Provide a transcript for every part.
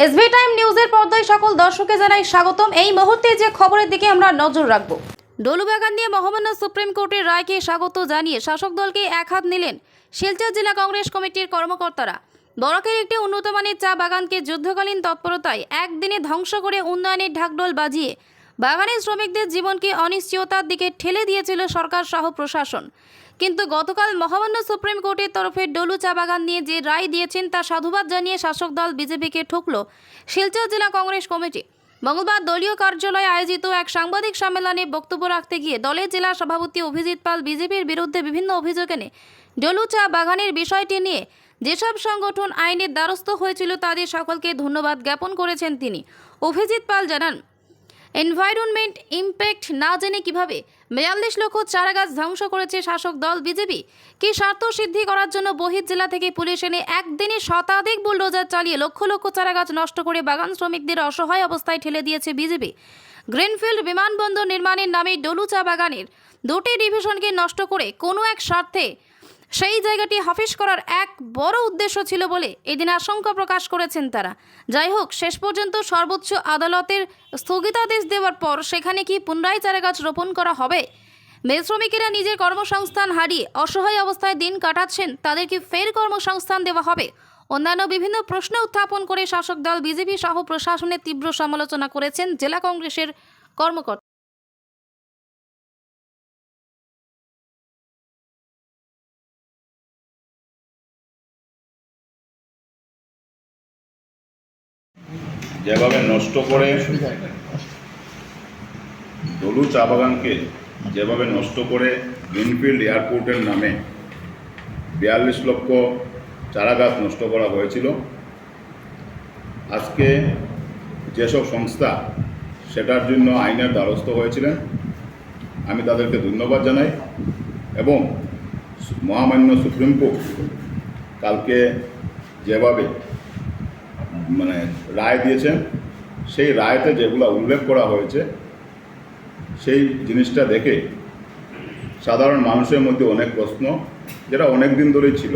SB time নিউজের পর্দায় সকল দর্শকে জানাই স্বাগতম। এই মুহূর্তে যে খবরের দিকে আমরা নজর রাখব। ডলুবাগান নিয়ে মহামান্য সুপ্রিম কোর্টের রায়কে স্বাগত জানিয়ে শাসক দলকে এক হাত নিলেন শিলচর জেলা কংগ্রেস কমিটির কর্মকর্তারা। বরাকের একটি উন্নত মানের চা বাগানকে যুদ্ধকালীন তৎপরতায় একদিনে ধ্বংস করে উন্নয়নের ঢাকডোল বাজিয়ে বাগানের শ্রমিকদের জীবনকে অনিশ্চয়তার দিকে ঠেলে দিয়েছিল সরকার সহ প্রশাসন। কিন্তু গতকাল মহামান্য সুপ্রিম কোর্টের তরফে ডলু চা বাগান নিয়ে যে রায় দিয়েছেন তা সাধুবাদ জানিয়ে শাসক দল বিজেপিকে ঠুকল শিলচর জেলা কংগ্রেস কমিটি। মঙ্গলবার দলীয় কার্যালয়ে আয়োজিত এক সাংবাদিক সম্মেলনে বক্তব্য রাখতে গিয়ে দলের জেলা সভাপতি অভিজিৎ পাল বিজেপির বিরুদ্ধে বিভিন্ন অভিযোগ এনে ডলু চা বাগানের বিষয়টি নিয়ে যেসব সংগঠন আইনের দ্বারস্থ হয়েছিল তাদের সকলকে ধন্যবাদ জ্ঞাপন করেছেন তিনি। অভিজিৎ পাল জানান, এনভায়রনমেন্ট ইমপ্যাক্ট না জেনে কীভাবে বিয়াল্লিশ লক্ষ চারা গাছ ধ্বংস করেছে শাসক দল বিজেপি। কি স্বার্থ সিদ্ধি করার জন্য বহির জেলা থেকে পুলিশ এনে একদিনে শতাধিক বুলডোজার চালিয়ে লক্ষ লক্ষ চারা গাছ নষ্ট করে বাগান শ্রমিকদের অসহায় অবস্থায় ঠেলে দিয়েছে বিজেপি। গ্রিনফিল্ড বিমানবন্দর নির্মাণের নামে ডলু চা বাগানের দুটি ডিভিশনকে নষ্ট করে কোনো এক স্বার্থে সেই জায়গাটি হাফিস করার এক বড় উদ্দেশ্য ছিল বলে এদিন আশঙ্কা প্রকাশ করেছেন তারা। যাই হোক, শেষ পর্যন্ত সর্বোচ্চ আদালতের স্থগিতাদেশ দেওয়ার পর সেখানে কি পুনরায় চারাগাছ রোপণ করা হবে? মেল শ্রমিকেরা নিজের কর্মসংস্থান হারিয়ে অসহায় অবস্থায় দিন কাটাচ্ছেন তাদেরকে ফের কর্মসংস্থান দেওয়া হবে? অন্যান্য বিভিন্ন প্রশ্ন উত্থাপন করে শাসক দল বিজেপি সহ প্রশাসনের তীব্র সমালোচনা করেছেন জেলা কংগ্রেসের কর্মকর্তা। যেভাবে নষ্ট করে দলু চা বাগানকে যেভাবে নষ্ট করে গ্রিনফিল্ড এয়ারপোর্টের নামে বিয়াল্লিশ লক্ষ চারা গাছ নষ্ট করা হয়েছিল, আজকে যেসব সংস্থা সেটার জন্য আইনের দ্বারস্থ হয়েছিলেন, আমি তাদেরকে ধন্যবাদ জানাই এবং মহামান্য সুপ্রিম কোর্ট কালকে যেভাবে মানে রায় দিয়েছেন, সেই রায়তে যেগুলো উল্লেখ করা হয়েছে, সেই জিনিসটা দেখে সাধারণ মানুষের মধ্যে অনেক প্রশ্ন, যেটা অনেক দিন ধরেই ছিল,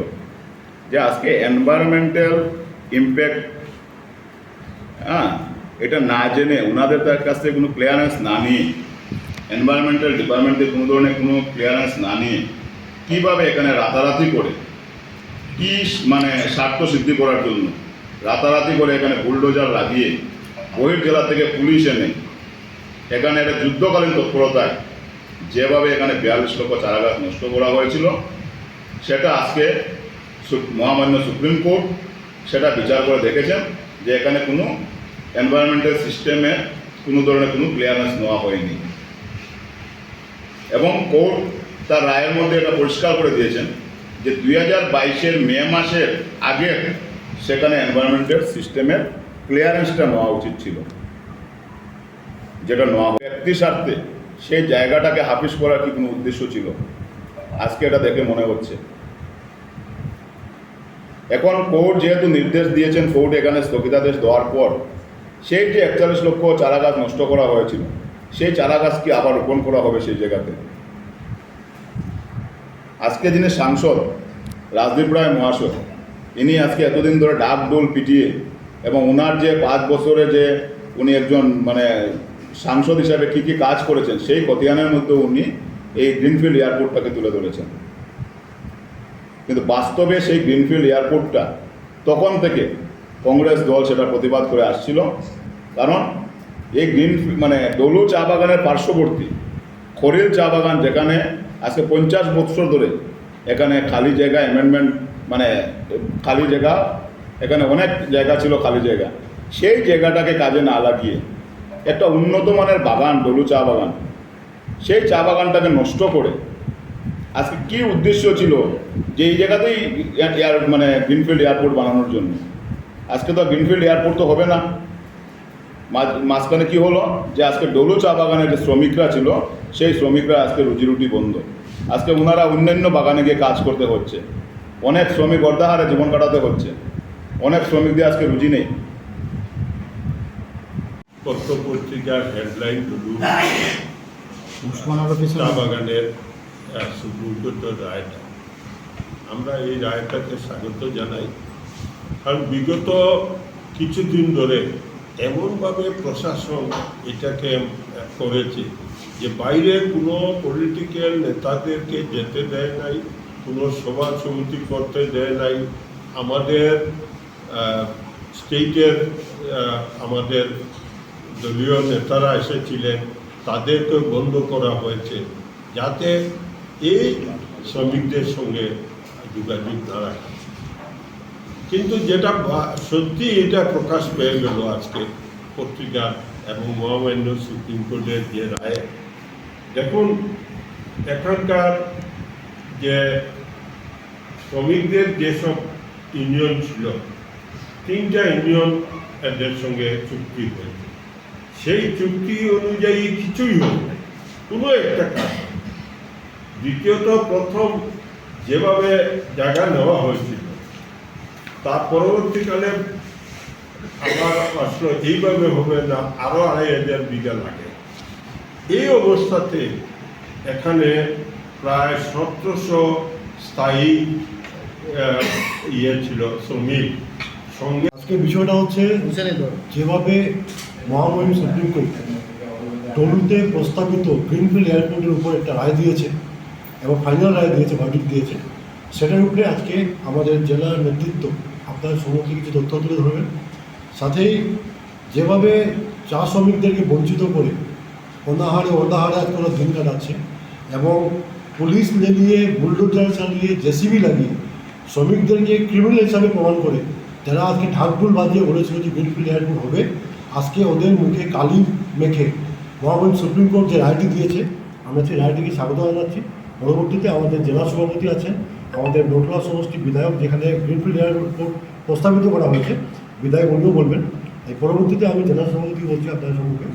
যে আজকে এনভায়রনমেন্টাল ইম্প্যাক্ট হ্যাঁ এটা না জেনে ওনাদের তার কাছ থেকে কোনো ক্লিয়ারেন্স না নিয়ে এনভায়রনমেন্টাল ডিপার্টমেন্টের কোনো ধরনের কোনো ক্লিয়ারেন্স না নিয়ে কীভাবে এখানে রাতারাতি করে, কি মানে স্বার্থ সিদ্ধি করার জন্য রাতারাতি করে এখানে বুলডোজার লাগিয়ে বহির জেলা থেকে পুলিশ এনে এখানে একটা যুদ্ধকালীন তৎপরতায় যেভাবে এখানে বিয়াল্লিশ লক্ষ চারাগাছ নষ্ট করা হয়েছিল, সেটা আজকে মহামান্য সুপ্রিম কোর্ট সেটা বিচার করে দেখেছেন যে এখানে কোনো এনভায়রনমেন্টাল সিস্টেমে কোনো ধরনের কোনো ক্লিয়ারেন্স নেওয়া হয়নি। এবং কোর্ট তার রায়ের মধ্যে এটা পরিষ্কার করে দিয়েছেন যে দুই হাজার বাইশের মে মাসের আগে সেখানে এনভায়রনমেন্টের সিস্টেমের ক্লিয়ারেন্সটা নেওয়া উচিত ছিল। যেটা নেওয়া। ব্যক্তি স্বার্থে সেই জায়গাটাকে হাফিস করার কি কোনো উদ্দেশ্য ছিল? আজকে এটা দেখে মনে হচ্ছে। এখন কোর্ট যেহেতু নির্দেশ দিয়েছেন কোর্ট এখানে স্থগিতাদেশ দেওয়ার পর সেই যে একচল্লিশ লক্ষ চারা গাছ নষ্ট করা হয়েছিল, সেই চারা গাছ কি আবার রোপণ করা হবে সেই জায়গাতে? আজকে যিনি সাংসদ, রাজদীপ রায় মহাশয় ইনি আজকে এতদিন ধরে ডাক ডোল পিটিয়ে এবং ওনার যে পাঁচ বছরে যে উনি একজন মানে সাংসদ হিসাবে কী কী কাজ করেছেন, সেই খতিয়ানের মধ্যে উনি এই গ্রিনফিল্ড এয়ারপোর্টটাকে তুলে ধরেছেন। কিন্তু বাস্তবে সেই গ্রিনফিল্ড এয়ারপোর্টটা তখন থেকে কংগ্রেস দল সেটা প্রতিবাদ করে আসছিল। কারণ এই গ্রিন মানে ডলু চা বাগানের পার্শ্ববর্তী খরিল চা বাগান যেখানে আজকে পঞ্চাশ বছর ধরে এখানে খালি জায়গা অ্যামেন্ডমেন্ট মানে খালি জায়গা, এখানে অনেক জায়গা ছিল খালি জায়গা। সেই জায়গাটাকে কাজে না লাগিয়ে একটা উন্নত মানের বাগান, ডলু চা বাগান, সেই চা বাগানটাকে নষ্ট করে আজকে কি উদ্দেশ্য ছিল যে এই জায়গাতেই এয়ার- মানে গ্রিনফিল্ড এয়ারপোর্ট বানানোর জন্য? আজকে তো গ্রিনফিল্ড এয়ারপোর্ট তো হবে না। মাঝ- মাঝখানে কি হলো যে আজকে ডলু চা বাগানের যে শ্রমিকরা ছিল, সেই শ্রমিকরা আজকে রুজি রুটি বন্ধ। আজকে ওনারা অন্যান্য বাগানে গিয়ে কাজ করতে হচ্ছে। অনেক শ্রমিক অর্ধাহারে জীবন কাটাতে হচ্ছে। অনেক শ্রমিকদের আজকে রুজি নেই। পত্র পত্রিকার হেডলাইন অফিসে চা বাগানের রায়টা। আমরা এই রায়টাকে স্বাগত জানাই। কারণ বিগত কিছুদিন ধরে এমনভাবে প্রশাসন এটাকে করেছে যে বাইরে কোনো পলিটিক্যাল নেতাদেরকে যেতে দেয় নাই কোনো সভা সমিতি করতে দেয় নাই। আমাদের স্টেটের আমাদের দলীয় নেতারা এসেছিলেন। তাদেরকে বন্ধ করা হয়েছে যাতে এই শ্রমিকদের সঙ্গে যোগাযোগ না রাখে কিন্তু যেটা সত্যি এটা প্রকাশ পেয়ে গেল আজকে পত্রিকা এবং মহামান্য সুপ্রিম কোর্টের যে রায়। দেখুন, এখানকার যে শ্রমিকদের যেসব ইউনিয়ন ছিল, তিনটা ইউনিয়ন এদের সঙ্গে চুক্তি হয়েছে। সেই চুক্তি অনুযায়ী কিছুই হল না, কোনো একটা কাজ দ্বিতীয়ত, প্রথম যেভাবে জায়গা নেওয়া হয়েছিল, তার পরবর্তীকালে আবার আসলো এইভাবে হবে না, আরও আড়াই হাজার বিঘা লাগে। এই অবস্থাতে এখানে প্রায় সতেরোশো স্থায়ী ইয়ে ছিল শ্রমিক সঙ্গে। আজকে বিষয়টা হচ্ছে যেভাবে মহামহিম সুপ্রিম কোর্ট টলুতে প্রস্তাবিত গ্রিনফিল্ড এয়ারপোর্টের উপর একটা রায় দিয়েছে এবং ফাইনাল রায় দিয়েছে ভার্ডিক দিয়েছে। সেটার উপরে আজকে আমাদের জেলার নেতৃত্ব আপনাদের সম্মুখে কিছু তথ্য তুলে ধরবেন। সাথেই যেভাবে চা শ্রমিকদেরকে বঞ্চিত করে অনাহারে অনাহারে আজকে ওরা দিন কাটাচ্ছে এবং পুলিশ নিয়ে বুলডোজার চালিয়ে জেসিবি লাগিয়ে শ্রমিকদেরকে ক্রিমিনাল হিসাবে প্রমাণ করে। যারা আজকে ঢাকঢুল বাজিয়ে বলেছিল যে গ্রিনফিল্ড এয়ারপোর্ট হবে, আজকে ওদের মুখে কালি মেখে মহামান্য সুপ্রিম কোর্ট যে রায়টি দিয়েছে, আমরা সেই রায়টিকে স্বাগত জানাচ্ছি। পরবর্তীতে আমাদের জেলা সভাপতি আছেন, আমাদের নোটলা সমষ্টি বিধায়ক যেখানে গ্রিনফিল্ড এয়ারপোর্ট প্রস্তাবিত করা হয়েছে, বিধায়ক উনিও বলবেন। এই পরবর্তীতে আমি জেলা সভাপতি বলছি, আপনাদের সম্মুখে।